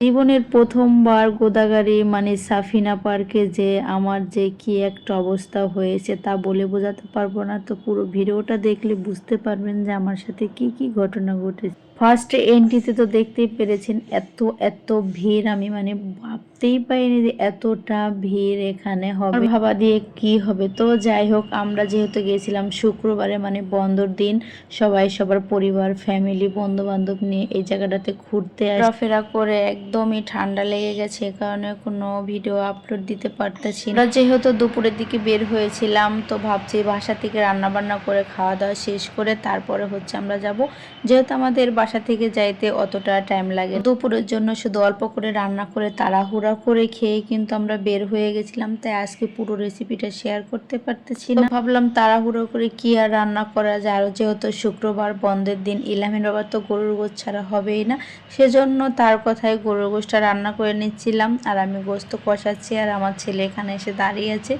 জীবনের প্রথমবার গোদাগাড়ি মানে সাফিনা পার্কে যে আমার যে কি একটা অবস্থা হয়েছে তা বলে বোঝাতে পারব না। তো পুরো ভিডিওটা দেখলে বুঝতে পারবেন যে আমার সাথে কি কি ঘটনা ঘটেছে। ফার্স্ট এন্ট্রিতে তো দেখতেই পেরেছেন এত এত ভিড়। আমি মানে ভাবতেই পাইনি যে এতটা ভিড় এখানে হবে। ভাবা দিয়ে কি হবে? তো যাই হোক আমরা যেহেতু গেছিলাম শুক্রবারে মানে বন্ধর দিন সবাই সবার পরিবার ফ্যামিলি বন্ধু বান্ধব নিয়ে এই জায়গাটাতে ঘুরতে ফেরা করে একদমই ঠান্ডা লেগে গেছে এ কারণে কোনো ভিডিও আপলোড দিতে পারতেছি আমরা যেহেতু দুপুরের দিকে বের হয়েছিলাম তো ভাবছি বাসা থেকে রান্না বান্না করে খাওয়া দাওয়া শেষ করে তারপরে হচ্ছে আমরা যাব। যেহেতু আমাদের বাসা থেকে যাইতে অতটা টাইম লাগে দুপুরের জন্য শুধু অল্প করে রান্না করে, তাড়াহুড়া করে খেয়ে কিন্তু আমরা বের হয়ে গেছিলাম। তাই আজকে পুরো রেসিপিটা শেয়ার করতে পারতেছি না। ভাবলাম তাড়াহুড়ো করে কি আর রান্না করা যায়? আর যেহেতু শুক্রবার, বন্ধের দিন ইলামিন বাবা তো গরুর গোছ ছাড়া হবেই না। সেজন্য তার কথায় গরুর গোছটা রান্না করে নিচ্ছিলাম। আর আমি গোস্ত কষাচ্ছি আর আমার ছেলে এখানে এসে দাঁড়িয়ে আছে।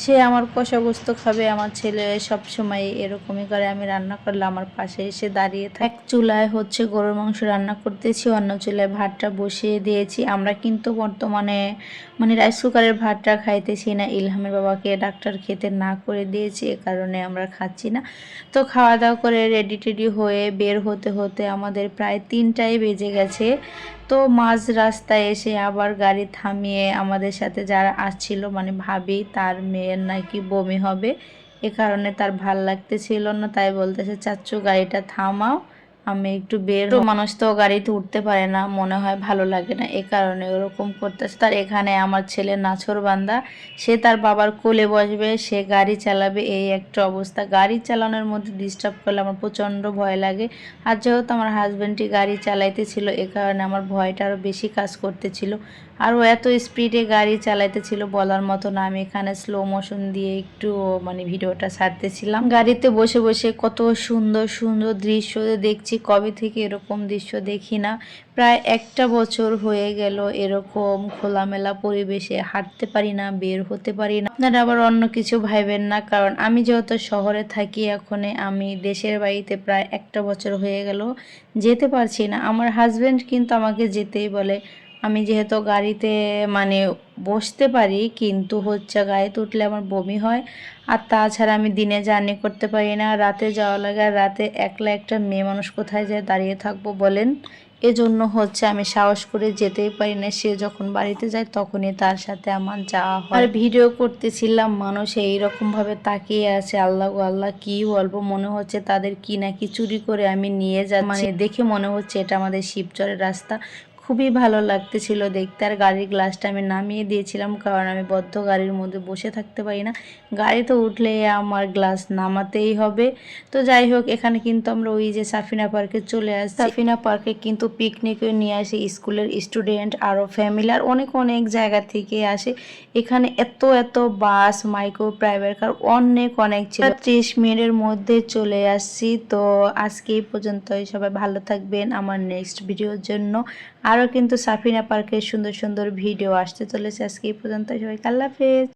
সে আমার কষা গোস্ত খাবে, আমার ছেলে সব সময় এরকমই করে, আমি রান্না করলে আমার পাশে এসে দাঁড়িয়ে থাকে। এক চুলায় হচ্ছে গরুর মাংস রান্না করতেছি, অন্য চুলায় ভাতটা বসিয়ে দিয়েছি। আমরা কিন্তু বর্তমানে মানে রাইস কুকারের ভাতটা খাইতেছি না, ইলহামের বাবাকে ডাক্তার খেতে না করে দিয়েছি, এ কারণে আমরা খাচ্ছি না। তো খাওয়া দাওয়া করে রেডি টেডি হয়ে বের হতে হতে আমাদের প্রায় তিনটাই বেজে গেছে। তো মাঝ রাস্তায় এসে আবার গাড়ি থামিয়ে আমাদের সাথে যারা আসছিল মানে ভাবি, তার মেয়ের নাকি বমি হবে, এ কারণে তার ভালো লাগতেছিল না, তাই বলতেছে, চাচ্চু, গাড়িটা থামাও। আমি একটু বের। মানুষ তো গাড়িতে উঠতে পারে না, মনে হয় ভালো লাগে না। এ কারণে ওরকম করতেছে। তার এখানে আমার ছেলে নাছর বান্দা, সে তার বাবার কোলে বসবে, সে গাড়ি চালাবে, এই একটা অবস্থা। গাড়ি চালানোর মধ্যে ডিস্টার্ব করলে আমার প্রচণ্ড ভয় লাগে। আর যেহেতু আমার হাজব্যান্ডটি গাড়ি চালাইতেছিল, এ কারণে আমার ভয়টা আরও বেশি কাজ করতেছিল। আর ও এত স্পিডে গাড়ি চালাইতেছিল বলার মতো না। আমি এখানে স্লো মোশন দিয়ে একটু মানে ভিডিওটা ছাড়তেছিলাম। গাড়িতে বসে বসে কত সুন্দর সুন্দর দৃশ্য দেখছি। কবে থেকে এরকম দৃশ্য দেখি না। প্রায় একটা বছর হয়ে গেল এরকম খোলামেলা পরিবেশে হাঁটতে পারি না, বের হতে পারি না। আপনারা আবার অন্য কিছু ভাইবেন না, কারণ আমি যেহেতু শহরে থাকি এখন আমি দেশের বাড়িতে প্রায় একটা বছর হয়ে গেল যেতে পারছি না। আমার হাজব্যান্ড কিন্তু আমাকে যেতেই বলে আমি যেহেতু গাড়িতে মানে বসতে পারি, কিন্তু হচ্ছে গাড়িতে উঠলে আমার বমি হয়। আর তাছাড়া আমি দিনে জার্নি করতে পারি না, রাতে যাওয়া লাগে। আর রাতে একলা একটা মেয়ে মানুষ কোথায় যায় দাঁড়িয়ে থাকব বলেন? এজন্য হচ্ছে আমি সাহস করে যেতেই পারি না। সে যখন বাড়িতে যায় তখনই তার সাথে আমার যাওয়া হয়। আর ভিডিও করতেছিলাম, মানুষ এইরকম ভাবে তাকিয়ে আছে। আল্লাহ আল্লাহ, কি বলব? মনে হচ্ছে তাদের কি নাকি চুরি করে আমি নিয়ে যাচ্ছি। মানে দেখে মনে হচ্ছে এটা আমাদের শিবচরের রাস্তা। খুবই ভালো লাগতেছিল দেখতে। আর গাড়ির গ্লাসটা আমি নামিয়ে দিয়েছিলাম কারণ আমি বদ্ধ গাড়ির মধ্যে বসে থাকতে পারি না। গাড়িতে উঠলে আমার গ্লাস নামাতেই হবে। তো যাই হোক, এখানে কিন্তু আমরা ওই যে সাফিনা পার্কে চলে আসি সাফিনা পার্কে কিন্তু পিকনিকে নিয়ে আসে স্কুলের স্টুডেন্ট আরও ফ্যামিলি আর অনেক অনেক জায়গা থেকে আসে। এখানে এত এত বাস মাইক্রো প্রাইভেট কার অনেক অনেক ছিল। ত্রিশ মিনিটের মধ্যে চলে আসছি। তো আজকে এই পর্যন্তই। সবাই ভালো থাকবেন আমার নেক্সট ভিডিওর জন্য। আরও কিন্তু সাফিনা পার্কের সুন্দর সুন্দর ভিডিও আসতে চলেছে। আজকে এই পর্যন্ত সবাই আল্লাহ হাফেজ।